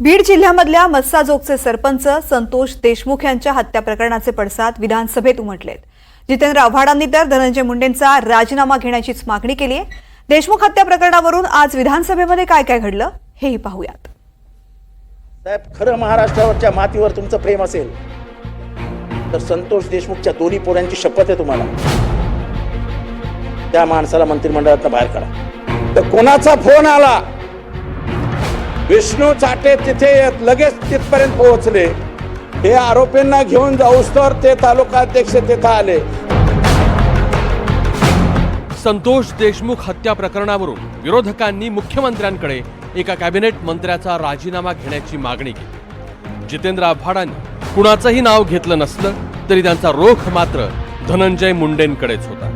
बीड जिल्ह्यामधल्या मस्साजोगचे सरपंच संतोष देशमुख यांच्या हत्या प्रकरणाचे पडसाद विधानसभेत उमटलेत. जितेंद्र आव्हाडांनी तर धनंजय मुंडेंचा राजीनामा घेण्याचीच मागणी केली आहे देशमुख हत्या प्रकरणावरून आज विधानसभेमध्ये काय काय घडलं हेही पाहूयात. साहेब खरं महाराष्ट्रावरच्या मातीवर तुमचं प्रेम असेल तर संतोष देशमुखच्या दोन्ही पोरांची शपथ आहे तुम्हाला. त्या माणसाला मंत्रिमंडळात बाहेर काढा. तर कोणाचा फोन आला विष्णू चाटे तिथे येत लगेच तिथपर्यंत पोहोचले. हे आरोपींना घेऊन जाऊस तर ते तालुका अध्यक्ष तिथं आले. संतोष देशमुख हत्या प्रकरणावरून विरोधकांनी मुख्यमंत्र्यांकडे एका कॅबिनेट मंत्र्याचा राजीनामा घेण्याची मागणी केली. जितेंद्र आव्हाडांनी कुणाचंही नाव घेतलं नसलं तरी त्यांचा रोख मात्र धनंजय मुंडेंकडेच होता.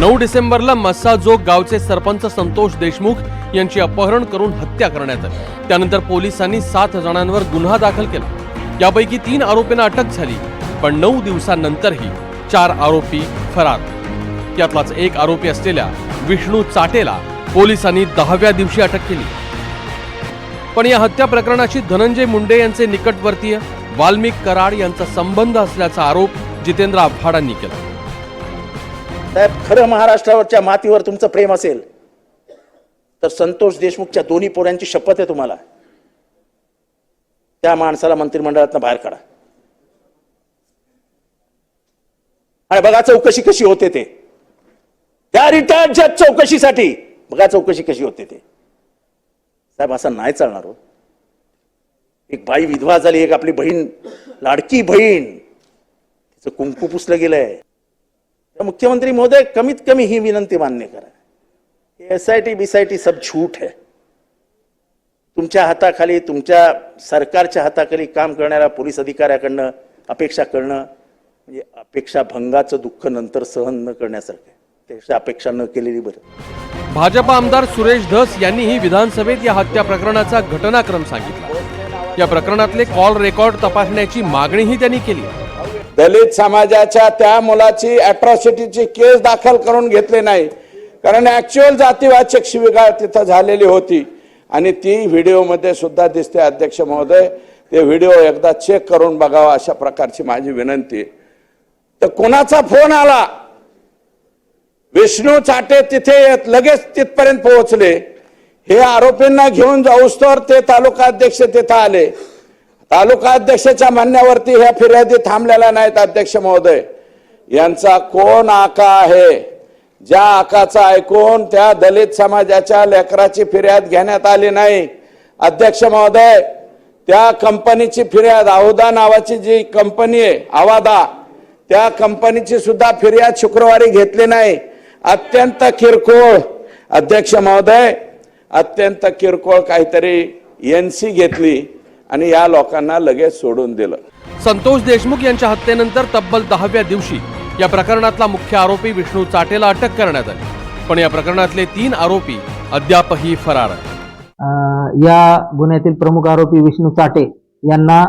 नऊ डिसेंबरला मस्साजोग गावचे सरपंच संतोष देशमुख यांची अपहरण करून हत्या करण्यात आली. त्यानंतर पोलिसांनी सात जणांवर गुन्हा दाखल केला. यापैकी तीन आरोपींना अटक झाली पण नऊ दिवसांनंतरही चार आरोपी फरार. यातलाच एक आरोपी असलेल्या विष्णू चाटेला पोलिसांनी दहाव्या दिवशी अटक केली. पण या हत्या प्रकरणाशी धनंजय मुंडे यांचे निकटवर्तीय वाल्मिक कराड यांचा संबंध असल्याचा आरोप जितेंद्र आव्हाडांनी केला. साहेब खरं महाराष्ट्रावरच्या मातीवर तुमचं प्रेम असेल तर संतोष देशमुखच्या दोन्ही पोऱ्यांची शपथ आहे तुम्हाला. त्या माणसाला मंत्रिमंडळात बाहेर काढा. आणि बघा चौकशी कशी होते ते. त्या रिटायर्डच्या चौकशीसाठी बघा चौकशी कशी होते ते. साहेब असं नाही चालणार हो. एक बाई विधवा झाली एक आपली बहीण लाडकी बहीण तिचं कुंकू पुसलं गेलंय. मुख्यमंत्री महोदय कमीत कमी ही विनंती मान्य करा. एस आय टी बीसायटी टी सब झूठ है. तुमच्या हाताखाली तुमच्या सरकारच्या हाताखाली काम करणाऱ्या पोलीस अधिकाऱ्याकडनं अपेक्षा करणं म्हणजे अपेक्षा भंगाचं दुःख नंतर सहन न करण्यासारखं. त्याच्या अपेक्षा न केलेली बरं. भाजपा आमदार सुरेश धस यांनीही विधानसभेत या हत्या प्रकरणाचा घटनाक्रम सांगितला. या प्रकरणातले कॉल रेकॉर्ड तपासण्याची मागणीही त्यांनी केली. दलित समाजाच्या त्या मुलाची अॅट्रॉसिटीची केस दाखल करून घेतली नाही. कारण ऍक्च्युअल जातीवाचक शिविगाळ तिथं झालेली होती. आणि ती व्हिडिओमध्ये सुद्धा दिसते अध्यक्ष महोदय. ते व्हिडिओ एकदा चेक करून बघावा अशा प्रकारची माझी विनंती तर कोणाचा फोन आला? विष्णू चाटे तिथे येत लगेच तिथपर्यंत पोहोचले. हे आरोपींना घेऊन जाऊस्तोवर ते तालुका अध्यक्ष तिथं आले. तालुका अध्यक्षाच्या म्हणण्यावरती ह्या फिर्यादी थांबलेल्या नाहीत अध्यक्ष महोदय. यांचा कोण आका आहे? ज्या आकाचा ऐकून त्या दलित समाजाच्या लेकराची फिर्याद घेण्यात आली नाही अध्यक्ष महोदय त्या कंपनीची फिर्याद आहुदा नावाची जी कंपनी आहे आवादा त्या कंपनीची सुद्धा फिर्याद शुक्रवारी घेतली नाही. अत्यंत किरकोळ अध्यक्ष महोदय अत्यंत किरकोळ काहीतरी एन सी घेतली. आणि या लोकांना लगेच सोडून दिलं. संतोष देशमुख यांच्या हत्येनंतर तब्बल दहाव्या दिवशी या प्रकरणातला मुख्य आरोपी विष्णू चाटेला अटक करण्यात आली. पण या प्रकरणातले तीन आरोपी अद्यापही फरार आहेत. या गुन्ह्यातील प्रमुख आरोपी विष्णू चाटे यांना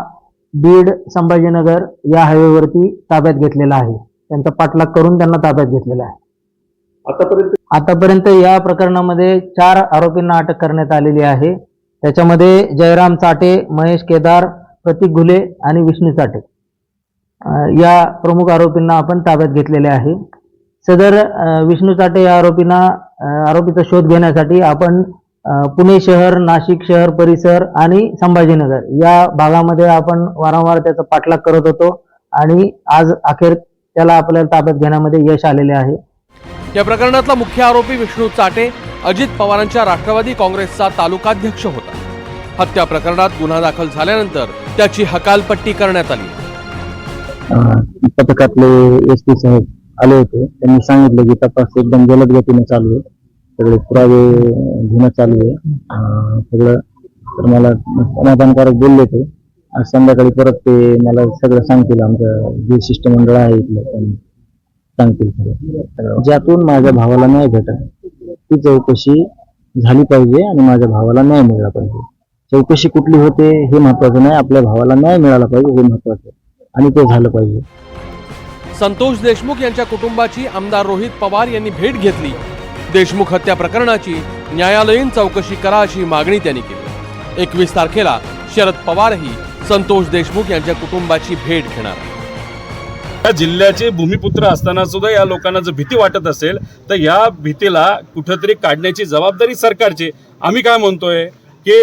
बीड संभाजीनगर या हायवेवरती ताब्यात घेतलेला आहे. त्यांचा पाठलाग करून त्यांना ताब्यात घेतलेला आहे. आतापर्यंत या प्रकरणामध्ये चार आरोपींना अटक करण्यात आलेली आहे. त्याच्यामध्ये जयराम चाटे महेश केदार प्रतीक घुले आणि विष्णू चाटे या प्रमुख आरोपींना आपण ताब्यात घेतलेले आहे. सदर विष्णू चाटे या आरोपींना आरोपीचा शोध घेण्यासाठी आपण पुणे शहर नाशिक शहर परिसर आणि संभाजीनगर या भागामध्ये आपण वारंवार त्याचा पाठलाग करत होतो आणि आज अखेर त्याला आपल्याला ताब्यात घेण्यामध्ये यश आलेले आहे. या प्रकरणातला मुख्य आरोपी विष्णू चाटे अजित पवारांच्या राष्ट्रवादी काँग्रेसचा तालुकाध्यक्ष होता. हत्या प्रकरणात गुन्हा दाखल झाल्यानंतर त्याची हकालपट्टी करण्यात आली. पथकातले एस पी साहेब आले होते. त्यांनी सांगितलं की तपास एकदम जलद गतीने चालू आहे. सगळे पुरावे घेणं चालू आहे. सगळं तर मला समाधानकारक बोलले ते. आज संध्याकाळी परत ते मला सगळं सांगतील. आमचं जे शिष्टमंडळ आहे इथलं त्यांनी सांगतील सगळं. ज्यातून माझ्या भावाला न्याय भेटल. ती चौकशी झाली पाहिजे आणि माझ्या भावाला न्याय मिळाला पाहिजे. चौकशी कुठली होते हे महत्वाचं नाही आपल्या भावाला न्याय मिळाला पाहिजे हे महत्वाचं आणि ते झालं पाहिजे. संतोष देशमुख यांच्या कुटुंबाची आमदार रोहित पवार यांनी भेट घेतली. देशमुख हत्या प्रकरणाची न्यायालयीन चौकशी करा अशी मागणी त्यांनी केली. एकवीस तारखेला शरद पवारही संतोष देशमुख यांच्या कुटुंबाची भेट घेणार. आहेत. या जिल्ह्याचे भूमिपुत्र असताना सुद्धा या लोकांना जर भीती वाटत असेल तर या भीतीला कुठंतरी काढण्याची जबाबदारी सरकारची. आम्ही काय म्हणतोय की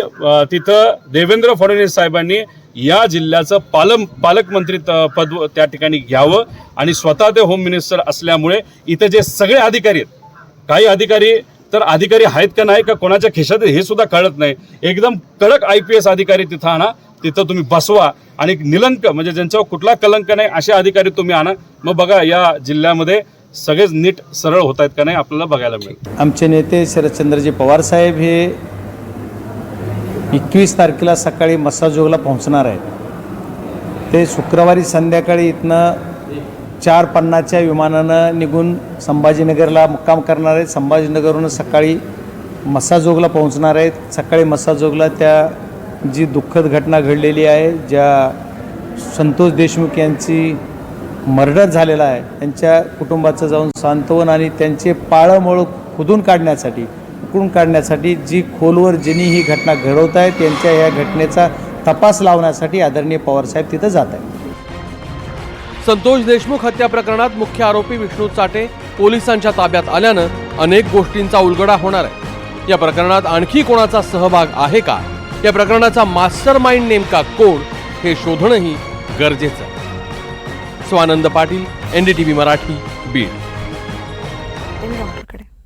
तिथं देवेंद्र फडणवीस साहेबांनी या जिल्ह्याचं पालम पालकमंत्री त- पद त्या ठिकाणी घ्यावं आणि स्वतः ते होम मिनिस्टर असल्यामुळे इथं जे सगळे अधिकारी आहेत काही अधिकारी तर अधिकारी आहेत का नाही का कोणाच्या खिशात आहे हे सुद्धा कळत नाही. एकदम कडक आय पी एस अधिकारी तिथं आणा तिथं तुम्ही बसवा आणि निलंक म्हणजे ज्यांच्यावर कुठला कलंक नाही असे अधिकारी तुम्ही आणा. मग बघा या जिल्ह्यामध्ये सगळेच नीट सरळ होत आहेत का नाही आपल्याला बघायला मिळेल. आमचे नेते शरदचंद्रजी पवार साहेब हे एकवीस तारखेला सकाळी मसाजोगला पोहोचणार आहेत. ते शुक्रवारी संध्याकाळी इथनं चार पन्नाच्या विमानानं निघून संभाजीनगरला मुक्काम करणार आहेत. संभाजीनगरहून सकाळी मसाजोगला पोहोचणार आहेत. सकाळी मस्साजोगला त्या जी दुःखद घटना घडलेली आहे ज्या संतोष देशमुख यांची मर्डर झालेला आहे त्यांच्या कुटुंबाचं जाऊन सांत्वन आणि त्यांचे पाळंमुळं खुदून काढण्यासाठी उकडून काढण्यासाठी जी खोलवर ज्यांनी ही घटना घडवत आहे त्यांच्या या घटनेचा तपास लावण्यासाठी आदरणीय पवारसाहेब तिथं जात आहेत. संतोष देशमुख हत्या प्रकरणात मुख्य आरोपी विष्णू चाटे पोलिसांच्या ताब्यात आल्यानं अनेक गोष्टींचा उलगडा होणार आहे. या प्रकरणात आणखी कोणाचा सहभाग आहे का? या प्रकरणाचा मास्टर माइंड नेमका कोण हे शोधणंही गरजेचं आहे. स्वानंद पाटील एनडीटीव्ही मराठी बीड.